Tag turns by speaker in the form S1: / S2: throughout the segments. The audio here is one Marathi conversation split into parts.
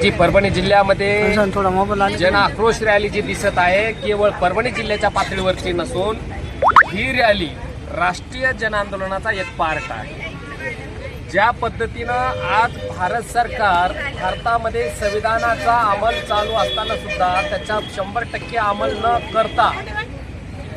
S1: जी परभणी जिल्ह्यामध्ये जन आक्रोश रॅली जी दिसत आहे केवळ परभणी जिल्ह्याच्या पातळीवरची नसून ही रॅली राष्ट्रीय जन आंदोलनाचा एक पार्ट आहे. ज्या पद्धतीनं आज भारत सरकार भारतामध्ये संविधानाचा अंमल चालू असताना सुद्धा त्याचा शंभर टक्के अंमल न करता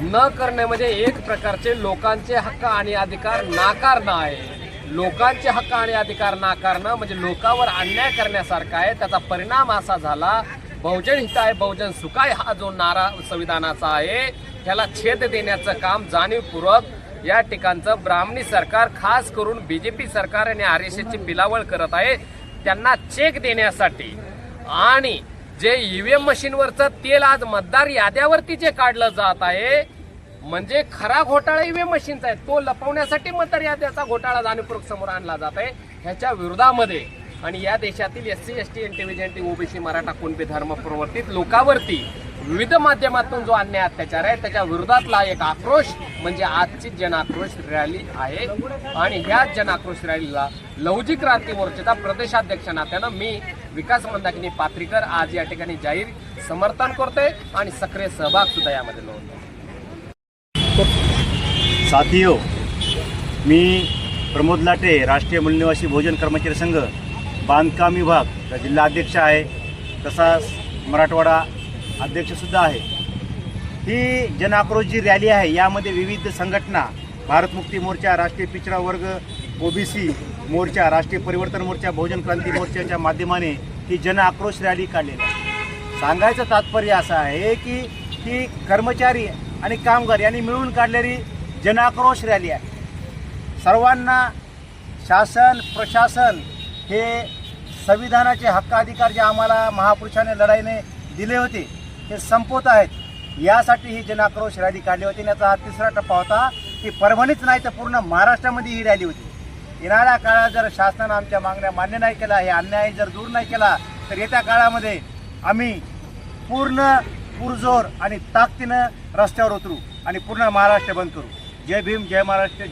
S1: न करणे म्हणजे एक प्रकारचे लोकांचे हक्क आणि अधिकार नाकारणं आहे. लोकांचे हक्क आणि अधिकार नाकारणं म्हणजे लोकांवर अन्याय करण्यासारखा आहे त्याचा परिणाम असा झाला बहुजन हिताय बहुजन सुखाय हा जो नारा संविधानाचा आहे त्याला छेद देण्याचं काम जाणीवपूर्वक या ठिकाणचं ब्राह्मणी सरकार खास करून बीजेपी सरकार आणि आर एस एसची पिलावळ करत आहे त्यांना चेक देण्यासाठी. आणि जे ईव्हीएम मशीनवरचं तेल आज मतदार याद्यावरती जे काढलं जात आहे म्हणजे खरा घोटाळा ईव्हीएम मशीनचा आहे. तो लपवण्यासाठी मतदार याद्याचा घोटाळा जाणीवपूर्वक समोर आणला जात आहे. ह्याच्या विरोधामध्ये आणि या देशातील S C S T NT OBC Maratha Kunbi धर्मप्रवर्तित लोकावरती लोकांवरती विविध माध्यमातून जो अन्याय अत्याचार आहे त्याच्या विरोधातला एक आक्रोश म्हणजे आजची जन आक्रोश रॅली आहे. आणि ह्या जन आक्रोश रॅलीला लहुजी क्रांती मोर्चाचा प्रदेशाध्यक्ष नात्यानं मी विकास मंदाकिनी पात्रीकर आज या ठिकाणी जाहीर समर्थन करतोय आणि सक्रिय सहभाग सुद्धा यामध्ये नोंदवतो
S2: साथियो मी प्रमोद लाटे राष्ट्रीय मूल्यनिवासी भोजन कर्मचारी संघ बांधकाम विभाग जिल्हा अध्यक्ष आहे. तसाच मराठवाडा अध्यक्षसुद्धा आहे. ही जन आक्रोश जी रॅली आहे यामध्ये विविध संघटना भारत मुक्ती मोर्चा राष्ट्रीय पिछडा वर्ग ओबीसी मोर्चा राष्ट्रीय परिवर्तन मोर्चा बहुजन क्रांती मोर्चाच्या माध्यमाने ही जन आक्रोश रॅली काढलेली आहे. सांगायचं तात्पर्य असं आहे की ही कर्मचारी आणि कामगार यांनी मिळून काढलेली जनाक्रोश रॅली आहे. सर्वांना शासन प्रशासन हे संविधानाचे हक्क अधिकार जे आम्हाला महापुरुषाने लढाईने दिले होते हे संपवत आहेत. यासाठी ही जनाक्रोश रॅली काढली होती आणि याचा हा तिसरा टप्पा होता की परभणीच नाही तर पूर्ण महाराष्ट्रामध्ये ही रॅली होती. येणाऱ्या काळात जर शासनानं आमच्या मागण्या मान्य नाही केला हे अन्याय जर दूर नाही केला तर येत्या काळामध्ये आम्ही पूर्ण पुरजोर आणि ताकदीनं रस्त्यावर उतरू आणि पूर्ण महाराष्ट्र बंद करू. जय भीम जय महाराष्ट्र जय